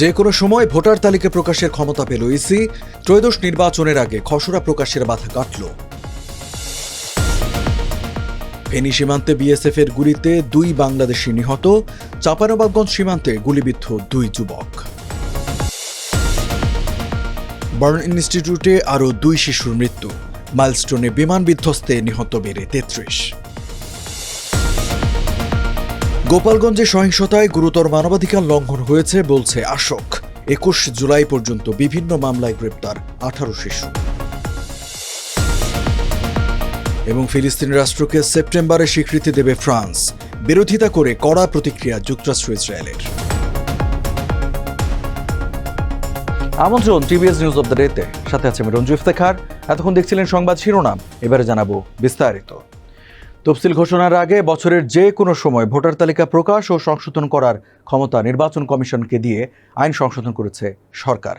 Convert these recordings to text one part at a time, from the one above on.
যে কোনো সময় ভোটার তালিকা প্রকাশের ক্ষমতা পেল ইসি। ত্রয়োদশ নির্বাচনের আগে খসড়া প্রকাশের বাধা কাটল। ফেনী সীমান্তে বিএসএফ এর গুলিতে দুই বাংলাদেশি নিহত চাঁপানবাবগঞ্জ সীমান্তে গুলিবিদ্ধ দুই যুবক। বার্ন ইনস্টিটিউটে আরও দুই শিশুর মৃত্যু। মাইলস্টোনে বিমান বিধ্বস্তে নিহত বেড়ে তেত্রিশ। গোপালগঞ্জে সহিংসতায় গুরুতর মানবাধিকার লঙ্ঘন হয়েছে বলছে আশোক। একুশ জুলাই পর্যন্ত বিভিন্ন মামলায় গ্রেপ্তার আঠারো শিশু। এবং ফিলিস্তিনি রাষ্ট্রকে সেপ্টেম্বরে স্বীকৃতি দেবে ফ্রান্স। বিরোধিতা করে কড়া প্রতিক্রিয়া যুক্তরাষ্ট্র ইসরায়েলের। আমন্ত্রণ, টিভিএস নিউজ অব দ্য ডেতে। সাথে আছে আমি রঞ্জু ইফতেখার। এতক্ষণ দেখছিলেন সংবাদ শিরোনাম। এবারে জানাব বিস্তারিত। তফসিল ঘোষণার আগে বছরের যে কোনো সময় ভোটার তালিকা প্রকাশ ও সংশোধন করার ক্ষমতা নির্বাচন কমিশনকে দিয়ে আইন সংশোধন করেছে সরকার।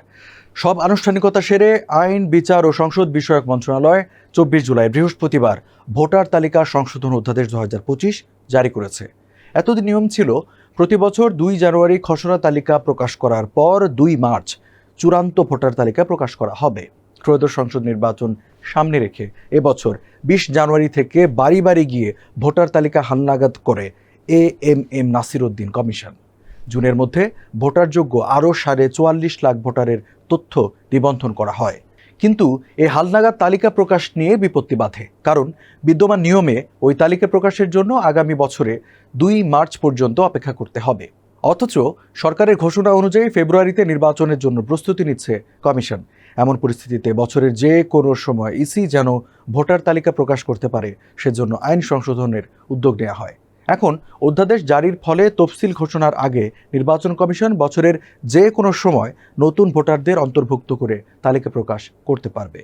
সব আনুষ্ঠানিকতা সেরে আইন, বিচার ও সংসদ বিষয়ক মন্ত্রণালয় চব্বিশ জুলাই বৃহস্পতিবার ভোটার তালিকা সংশোধন অধ্যাদেশ দু হাজার পঁচিশ জারি করেছে। এতদিন নিয়ম ছিল, প্রতি বছর দুই জানুয়ারি খসড়া তালিকা প্রকাশ করার পর দুই মার্চ চূড়ান্ত ভোটার তালিকা প্রকাশ করা হবে। ত্রয়োদশ সংসদ নির্বাচন সামনে রেখে এবছর বিশ জানুয়ারি থেকে বাড়ি বাড়ি গিয়ে ভোটার তালিকা হালনাগাদ করে A M M Nasir Uddin commission. জুনের মধ্যে ভোটারযোগ্য আরও সাড়ে চুয়াল্লিশ লাখ ভোটারের তথ্য নিবন্ধন করা হয়। কিন্তু এই হালনাগাদ তালিকা প্রকাশ নিয়ে বিপত্তি বাধে, কারণ বিদ্যমান নিয়মে ওই তালিকা প্রকাশের জন্য আগামী বছরে দুই মার্চ পর্যন্ত অপেক্ষা করতে হবে। অথচ সরকারের ঘোষণা অনুযায়ী ফেব্রুয়ারিতে নির্বাচনের জন্য প্রস্তুতি নিচ্ছে কমিশন। এমন পরিস্থিতিতে বছরের যে কোনো সময় ইসি যেন ভোটার তালিকা প্রকাশ করতে পারে, সেজন্য আইন সংশোধনের উদ্যোগ নেওয়া হয়। এখন অধ্যাদেশ জারির ফলে তফসিল ঘোষণার আগে নির্বাচন কমিশন বছরের যে কোনো সময় নতুন ভোটারদের অন্তর্ভুক্ত করে তালিকা প্রকাশ করতে পারবে।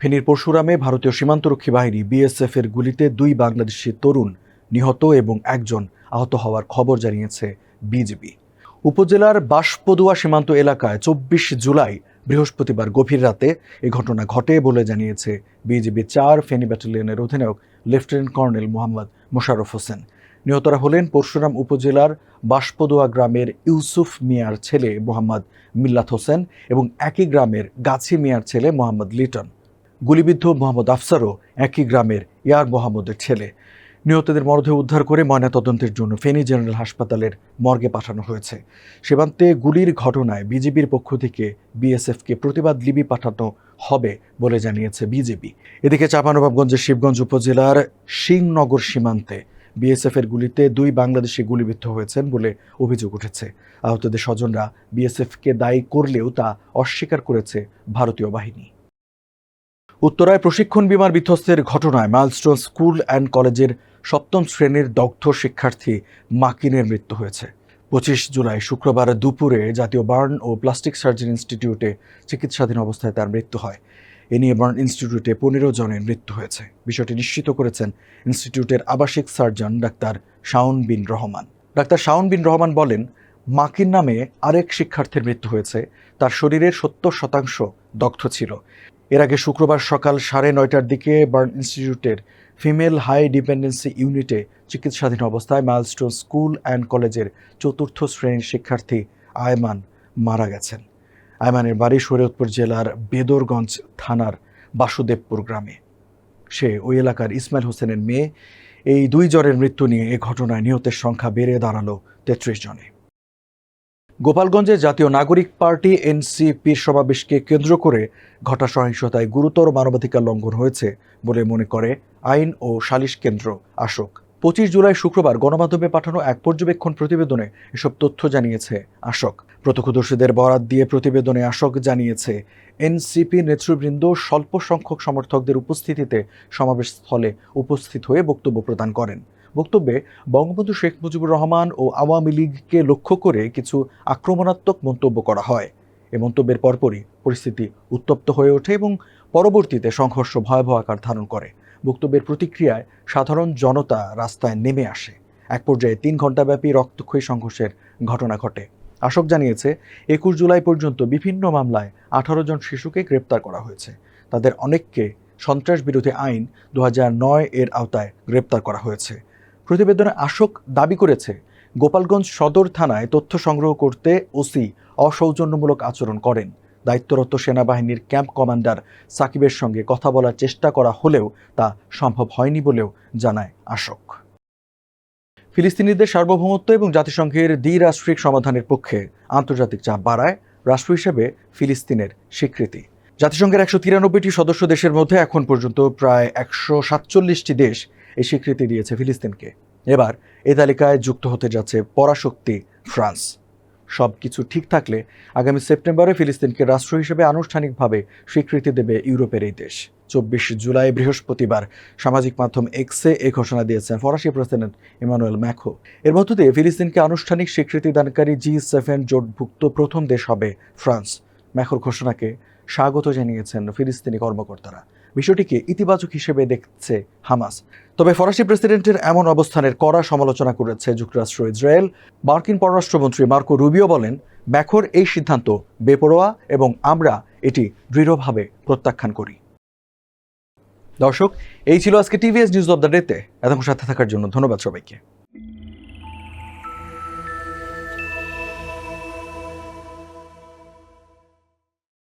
ফেনীর পরশুরামে ভারতীয় সীমান্তরক্ষী বাহিনী বিএসএফ এর গুলিতে দুই বাংলাদেশি তরুণ নিহত এবং একজন আহত হওয়ার খবর জানিয়েছে বিজিবি। উপজেলার বাঁশপদুয়া সীমান্ত এলাকায় চব্বিশ জুলাই বৃহস্পতিবার গভীর রাতে এ ঘটনা ঘটে বলে জানিয়েছে বিজিবি চার ফেনী ব্যাটালিয়নের অধিনায়ক লেফটেন্যান্ট কর্নেল মোহাম্মদ মোশাররফ হোসেন। নিহতরা হলেন পরশুরাম উপজেলার বাঁশপদুয়া গ্রামের ইউসুফ মিয়ার ছেলে মোহাম্মদ মিল্লাত হোসেন এবং একই গ্রামের গাছি মিয়ার ছেলে মোহাম্মদ লিটন। গুলিবিদ্ধ মোহাম্মদ আফসারও একই গ্রামের ইয়ার মোহাম্মদের ছেলে। নিহতদের মরদেহ উদ্ধার করে ময়নাতদন্তের জন্য ফেনী জেনারেল হাসপাতালের মর্গে পাঠানো হয়েছে। সীমান্তে গুলির ঘটনায় বিজেপির পক্ষ থেকে বিএসএফকে প্রতিবাদ লিবি পাঠানো হবে বলে জানিয়েছে বিজেপি। এদিকে চাঁপানবাবগঞ্জের শিবগঞ্জ উপজেলার সিংনগর সীমান্তে বিএসএফ এর গুলিতে দুই বাংলাদেশি গুলিবিদ্ধ হয়েছেন বলে অভিযোগ উঠেছে। আহতদের স্বজনরা বিএসএফকে দায়ী করলেও তা অস্বীকার করেছে ভারতীয় বাহিনী। উত্তরায় প্রশিক্ষণ বিমান বিধ্বস্তের ঘটনায় মাইলস্টোন স্কুল অ্যান্ড কলেজের সপ্তম শ্রেণির দগ্ধ শিক্ষার্থী মাকিনের মৃত্যু হয়েছে। পঁচিশ জুলাই শুক্রবার দুপুরে জাতীয় বার্ন ও প্লাস্টিক সার্জারি ইনস্টিটিউটে চিকিৎসাধীন অবস্থায় তার মৃত্যু হয়। এ নিয়ে বার্ন ইনস্টিটিউটে পনেরো জনের মৃত্যু হয়েছে। বিষয়টি নিশ্চিত করেছেন ইনস্টিটিউটের আবাসিক surgeon doctor Shaon Bin Rahman. Doctor Shaon Bin Rahman বলেন, মাকিন নামে আরেক শিক্ষার্থীর মৃত্যু হয়েছে। তার শরীরের সত্তর শতাংশ দগ্ধ ছিল। এর আগে শুক্রবার সকাল সাড়ে নয়টার দিকে বার্ন ইনস্টিটিউটের ফিমেল হাই ডিপেন্ডেন্সি ইউনিটে চিকিৎসাধীন অবস্থায় মাইলস্টোন স্কুল অ্যান্ড কলেজের চতুর্থ শ্রেণির শিক্ষার্থী আয়মান মারা গেছেন। আয়মানের বাড়ি শরীয়তপুর জেলার বেদরগঞ্জ থানার বাসুদেবপুর গ্রামে। সে ওই এলাকার ইসমাইল হোসেনের মেয়ে। এই দুই জ্বরের মৃত্যু নিয়ে এ ঘটনায় নিহতের সংখ্যা বেড়ে দাঁড়াল তেত্রিশ জনে। গোপালগঞ্জে জাতীয় নাগরিক পার্টি এনসিপির সমাবেশকে কেন্দ্র করে ঘটা সহিংসতায় গুরুতর মানবাধিকার লঙ্ঘন হয়েছে বলে মনে করে আইন ও সালিশ কেন্দ্র। আশোক পঁচিশ জুলাই শুক্রবার গণমাধ্যমে পাঠানো এক পর্যবেক্ষণ প্রতিবেদনে এসব তথ্য জানিয়েছে আশোক প্রত্যক্ষদর্শীদের বরাত দিয়ে প্রতিবেদনে আশোক জানিয়েছে, এনসিপি নেতৃবৃন্দ স্বল্প সংখ্যক সমর্থকদের উপস্থিতিতে সমাবেশ স্থলে উপস্থিত হয়ে বক্তব্য প্রদান করেন। বক্তব্যে বঙ্গবন্ধু শেখ মুজিবুর রহমান ও আওয়ামী লীগকে লক্ষ্য করে কিছু আক্রমণাত্মক মন্তব্য করা হয়। এ মন্তব্যের পরপরই পরিস্থিতি উত্তপ্ত হয়ে ওঠে এবং পরবর্তীতে সংঘর্ষ ভয়াবহ আকার ধারণ করে। বক্তব্যের প্রতিক্রিয়ায় সাধারণ জনতা রাস্তায় নেমে আসে। এক পর্যায়ে তিন ঘণ্টাব্যাপী রক্তক্ষয়ী সংঘর্ষের ঘটনা ঘটে। আশোক জানিয়েছে, একুশ জুলাই পর্যন্ত বিভিন্ন মামলায় আঠারো জন শিশুকে গ্রেপ্তার করা হয়েছে। তাদের অনেককে সন্ত্রাস বিরোধী আইন দু হাজার নয় এর আওতায় গ্রেপ্তার করা হয়েছে। প্রতিবেদনে আশোক দাবি করেছে, গোপালগঞ্জ সদর থানায় তথ্য সংগ্রহ করতে ওসি অসৌজন্যমূলক আচরণ করেন। দায়িত্বরত সেনাবাহিনীর ক্যাম্প কমান্ডার সাকিবের সঙ্গে কথা বলার চেষ্টা করা হলেও তা সম্ভব হয়নি বলেও জানায় আশোক। ফিলিস্তিনিদের সার্বভৌমত্ব এবং জাতিসংঘের দ্বিরাষ্ট্রিক সমাধানের পক্ষে আন্তর্জাতিক চাপ বাড়ায় রাষ্ট্র হিসেবে ফিলিস্তিনের স্বীকৃতি। জাতিসংঘের একশো তিরানব্বইটি সদস্য দেশের মধ্যে এখন পর্যন্ত প্রায় একশো সাতচল্লিশটি দেশ এই স্বীকৃতি দিয়েছে ফিলিস্তিনকে। এবার এ তালিকায় যুক্ত হতে যাচ্ছে পরাশক্তি ফ্রান্স। সব কিছু ঠিক থাকলে আগামী সেপ্টেম্বরে ফিলিস্তিনকে রাষ্ট্র হিসেবে আনুষ্ঠানিকভাবে স্বীকৃতি দেবে ইউরোপের এই দেশ। চব্বিশ জুলাই বৃহস্পতিবার সামাজিক মাধ্যম এক্সে এ ঘোষণা দিয়েছেন ফরাসি প্রেসিডেন্ট ইমানুয়েল ম্যাখো। এর মধ্য দিয়ে ফিলিস্তিনকে আনুষ্ঠানিক স্বীকৃতি দানকারী জি সেভেন জোটভুক্ত প্রথম দেশ হবে ফ্রান্স। ম্যাখোর ঘোষণাকে স্বাগত জানিয়েছেন ফিলিস্তিনি কর্মকর্তারা। বিষয়টিকে ইতিবাচক হিসেবে দেখছে হামাস। তবে ফরাসি প্রেসিডেন্টের এমন অবস্থানের কড়া সমালোচনা করেছে যুক্তরাষ্ট্র ইসরায়েল। মার্কিন পররাষ্ট্রমন্ত্রী মার্কো রুবিও বলেন ম্যাখোর এই সিদ্ধান্ত বেপরোয়া এবং আমরা এটি দৃঢ়ভাবে প্রত্যাখ্যান করি। দর্শক, এই ছিল আজকে টিভিএস নিউজ অব দ্য ডেতে এতক্ষণ সাথে থাকার জন্য ধন্যবাদ সবাইকে।